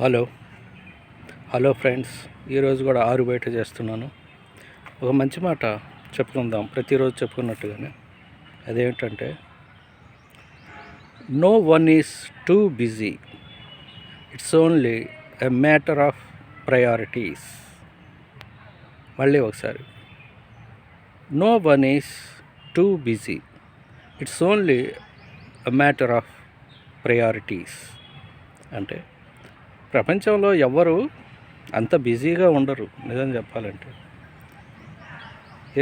Hello. Hello friends ఈరోజు కూడా ఆరు బయట చేస్తున్నాను. ఒక మంచి మాట చెప్పుకుందాం ప్రతిరోజు చెప్పుకున్నట్టుగానే. అదేంటంటే no one is too busy it's only a matter of priorities మళ్ళీ ఒకసారి. No one is too busy it's only a matter of priorities అంటే ప్రపంచంలో ఎవ్వరు అంత బిజీగా ఉండరు నిజం చెప్పాలంటే.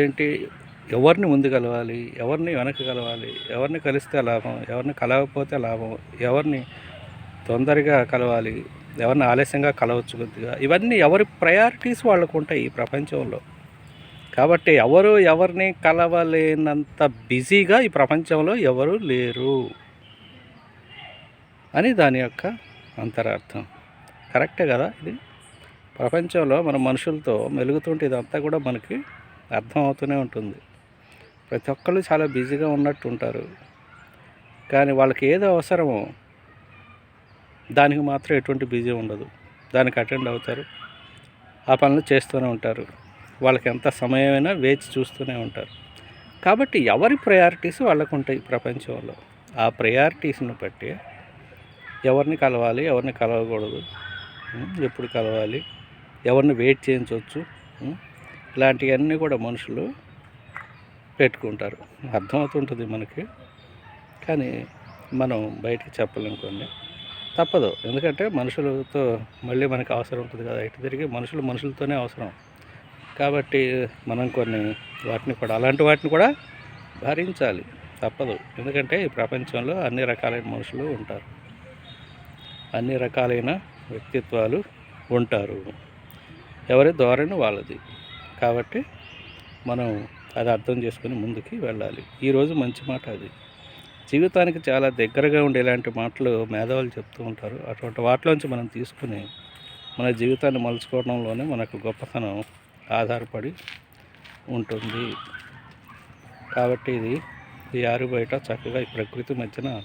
ఏంటి? ఎవరిని ముందు కలవాలి? ఎవరిని వెనక కలవాలి? ఎవరిని కలిస్తే లాభం? ఎవరిని కలవకపోతే లాభం? ఎవరిని తొందరగా కలవాలి? ఎవరిని ఆలస్యంగా కలవచ్చు కొద్దిగా? ఇవన్నీ ఎవరి ప్రయారిటీస్ వాళ్ళకు ఉంటాయి ఈ ప్రపంచంలో. కాబట్టి ఎవరు ఎవరిని కలవలేనంత బిజీగా ఈ ప్రపంచంలో ఎవరు లేరు. అని దాని యొక్క అంతరార్థం. కరెక్టే కదా ఇది? ప్రపంచంలో మన మనుషులతో మెలుగుతుంటే ఇదంతా కూడా మనకి అర్థం అవుతూనే ఉంటుంది. ప్రతి ఒక్కళ్ళు చాలా బిజీగా ఉన్నట్టు ఉంటారు. కానీ వాళ్ళకి ఏదో అవసరమో దానికి మాత్రం ఎటువంటి బిజీ ఉండదు. దానికి అటెండ్ అవుతారు. ఆ పనులు చేస్తూనే ఉంటారు. వాళ్ళకి ఎంత సమయమైనా వేచి చూస్తూనే ఉంటారు. కాబట్టి ఎవరి ప్రయారిటీస్ వాళ్ళకు ఉంటాయి ప్రపంచంలో. ఆ ప్రయారిటీస్ని బట్టి ఎవరిని కలవాలి ఎవరిని కలవకూడదు. ఎప్పుడు కలవాలి ఎవరిని వెయిట్ చేయించవచ్చు ఇలాంటివన్నీ కూడా మనుషులు పెట్టుకుంటారు. అర్థమవుతుంటుంది మనకి. కానీ మనం బయటికి చెప్పలేం కొన్ని తప్పదు. ఎందుకంటే మనుషులతో మళ్ళీ మనకి అవసరం ఉంటుంది కదా. ఇటు తిరిగి మనుషులు మనుషులతోనే అవసరం. కాబట్టి మనం కొన్ని వాటిని కూడా అలాంటి వాటిని కూడా భరించాలి. తప్పదు. ఎందుకంటే ఈ ప్రపంచంలో అన్ని రకాలైన మనుషులు ఉంటారు. అన్ని రకాలైన వ్యక్తిత్వాలు ఉంటారు. ఎవరి ధోరణి వాళ్ళది. కాబట్టి మనం అది అర్థం చేసుకుని ముందుకి వెళ్ళాలి. ఈరోజు మంచి మాట అది. జీవితానికి చాలా దగ్గరగా ఉండే ఇలాంటి మాటలు మేధావులు చెప్తూ ఉంటారు. అటువంటి వాటిలోంచి మనం తీసుకుని మన జీవితాన్ని మలుచుకోవడంలోనే మనకు గొప్పతనం ఆధారపడి ఉంటుంది. కాబట్టి ఇది ఈ ఆరు బయట చక్కగా ఈ ప్రకృతి మధ్యన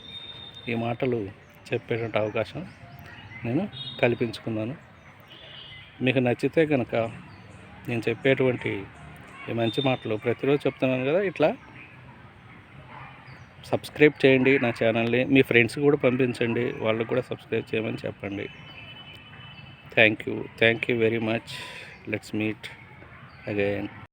ఈ మాటలు చెప్పేటువంటి అవకాశం నేను కల్పించుకున్నాను. మీకు నచ్చితే కనుక నేను చెప్పేటువంటి ఈ మంచి మాటలు ప్రతిరోజు చెప్తున్నాను కదా ఇట్లా సబ్స్క్రైబ్ చేయండి నా ఛానల్ని. మీ ఫ్రెండ్స్ కూడా పంపించండి వాళ్ళకు కూడా సబ్స్క్రైబ్ చేయమని చెప్పండి. Thank you thank you very much. Let's meet again.